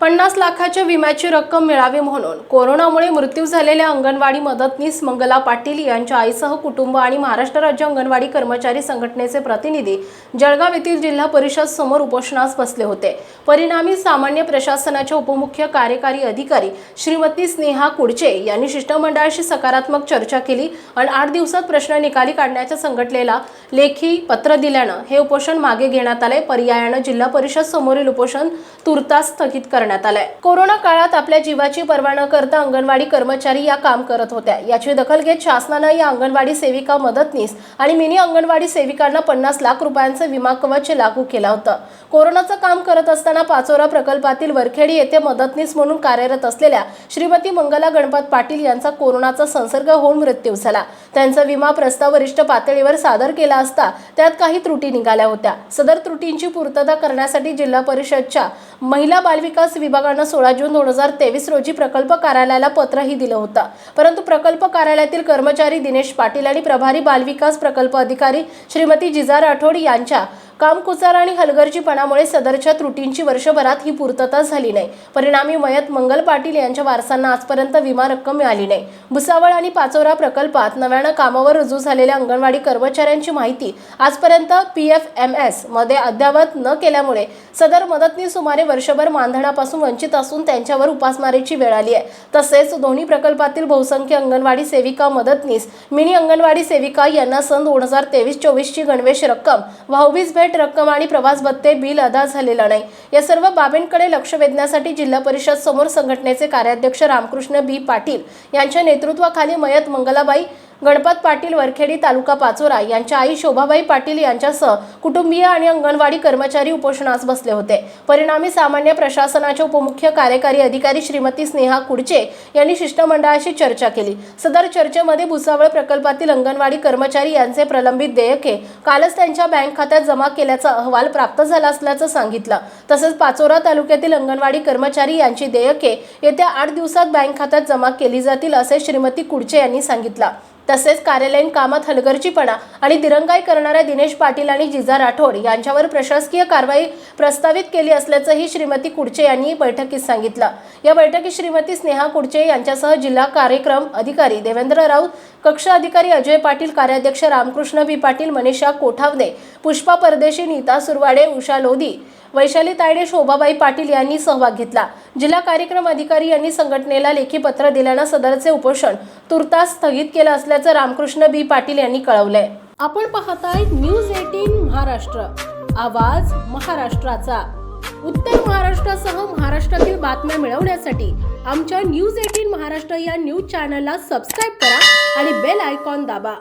पन्नास लाखाच्या विम्याची रक्कम मिळावी म्हणून कोरोनामुळे मृत्यू झालेल्या अंगणवाडी मदतनीस मंगला पाटील यांच्या आईसह कुटुंब आणि महाराष्ट्र राज्य अंगणवाडी कर्मचारी संघटनेचे प्रतिनिधी जळगाव येथील जिल्हा परिषद समोर उपोषणास बसले होते. परिणामी सामान्य प्रशासनाच्या उपमुख्य कार्यकारी अधिकारी श्रीमती स्नेहा कुडचे यांनी शिष्टमंडळाशी सकारात्मक चर्चा केली आणि आठ दिवसात प्रश्न निकाली काढण्याच्या संघटनेला लेखी पत्र दिल्यानं हे उपोषण मागे घेण्यात आले. पर्यायानं जिल्हा परिषद समोरील उपोषण तुर्तास स्थगित करण्यात आलंय. कोरोना काळात आपल्या जीवाची पर्वा न करता अंगणवाडी कर्मचारी या काम करत होत्या. याची दखल घेत शासनानं या अंगणवाडी सेविका मदतनीस आणि मिनी अंगणवाडी सेविकांना पन्नास लाख रुपयांचं विमा कवच लागू केलं होतं. कोरोनाचं काम करत असताना पाचोरा प्रकल्पातील वरखेडी येथे मदतनीस म्हणून कार्यरत असलेल्या श्रीमती मंगला गणपत पाटील यांचा कोरोनाचा संसर्ग होऊन मृत्यू झाला. त्यांचा विमा प्रस्ताव वरिष्ठ पातळीवर सादर केला असता त्यात काही त्रुटी निघाल्या होत्या. सदर त्रुटींची पूर्तता करण्यासाठी जिल्हा परिषदच्या महिला बालविकास विभागानं सोळा जून दोन हजार तेवीस रोजी प्रकल्प कार्यालयाला पत्रही दिलं होतं. परंतु प्रकल्प कार्यालयातील कर्मचारी दिनेश पाटील आणि प्रभारी बालविकास प्रकल्प अधिकारी श्रीमती जिजा राठोड यांच्या कामकुचार आणि हलगर्जीपणामुळे सदरच्या त्रुटींची वर्षभरात ही पूर्तता झाली नाही. परिणामी मयत मंगल पाटील यांच्या वारसांना आजपर्यंत विमा रक्कम मिळाली नाही. भुसावळ आणि पाचोरा प्रकल्पात नव्यानं कामावर रुजू झालेल्या अंगणवाडी कर्मचाऱ्यांची माहिती आजपर्यंत पी एफ एम एसमध्ये अद्यावत न केल्यामुळे सदर मदतनीस सुमारे वर्षभर मानधनापासून वंचित असून त्यांच्यावर उपासमारीची वेळ आली आहे. तसेच दोन्ही प्रकल्पातील बहुसंख्य अंगणवाडी सेविका मदतनीस मिनी अंगणवाडी सेविका यांना सन दोन हजार तेवीस चोवीसची गणवेश रक्कम भाऊबीज भेट रक्कम आणि प्रवास भत्ते बिल अदा झालेलं नाही. या सर्व बाबींकडे लक्ष वेधण्यासाठी जिल्हा परिषद समोर संघटनेचे कार्याध्यक्ष रामकृष्ण बी पाटील यांच्या नेतृत्वाखाली मयत मंगलाबाई गणपत पाटील वरखेडी तालुका पाचोरा यांच्या आई शोभाबाई पाटील यांच्यासह कुटुंबीय आणि अंगणवाडी कर्मचारी उपोषणास बसले होते. परिणामी सामान्य प्रशासनाचे उपमुख्य कार्यकारी अधिकारी श्रीमती स्नेहा कुडचे यांनी शिष्टमंडळाशी चर्चा केली. सदर चर्चेमध्ये भुसावळ प्रकल्पातील अंगणवाडी कर्मचारी यांचे प्रलंबित देयके कालच त्यांच्या बँक खात्यात जमा केल्याचा अहवाल प्राप्त झाला असल्याचं सांगितलं. तसंच पाचोरा तालुक्यातील अंगणवाडी कर्मचारी यांची देयके येत्या आठ दिवसात बँक खात्यात जमा केली जातील असे श्रीमती कुडचे यांनी सांगितलं. तसेच कार्यालयीन कामात हलगर्जीपणा आणि दिरंगाई करणाऱ्या दिनेश पाटील आणि जिजा राठोड यांच्यावर प्रशासकीय कारवाई प्रस्तावित केली असल्याचंही श्रीमती कुडचे यांनी बैठकीत सांगितलं. या बैठकीत श्रीमती स्नेहा कुडचे यांच्यासह जिल्हा कार्यक्रम अधिकारी देवेंद्र राऊत कक्ष अधिकारी अजय पाटील कार्याध्यक्ष रामकृष्ण बी पाटील मनीषा कोठावदे पुष्पा परदेशी नीता सुरवाडे उषा लोधी वैशाली तायडे शोभाबाई पाटील यांनी सहभाग घेतला. जिल्हा कार्यक्रम अधिकारी यांनी संघटनेला लेखी पत्र दिल्यानं सदरचे उपोषण तुर्तास स्थगित केलं असल्याचं रामकृष्ण बी पाटील यांनी कळवलंय. आपण पाहताय न्यूज एटीन महाराष्ट्र. आवाज महाराष्ट्राचा. उत्तर महाराष्ट्रासह महाराष्ट्रातील बातम्या मिळवण्यासाठी आमच्या न्यूज एटीन महाराष्ट्र या न्यूज चॅनलला सबस्क्राईब करा आणि बेल आयकॉन दाबा.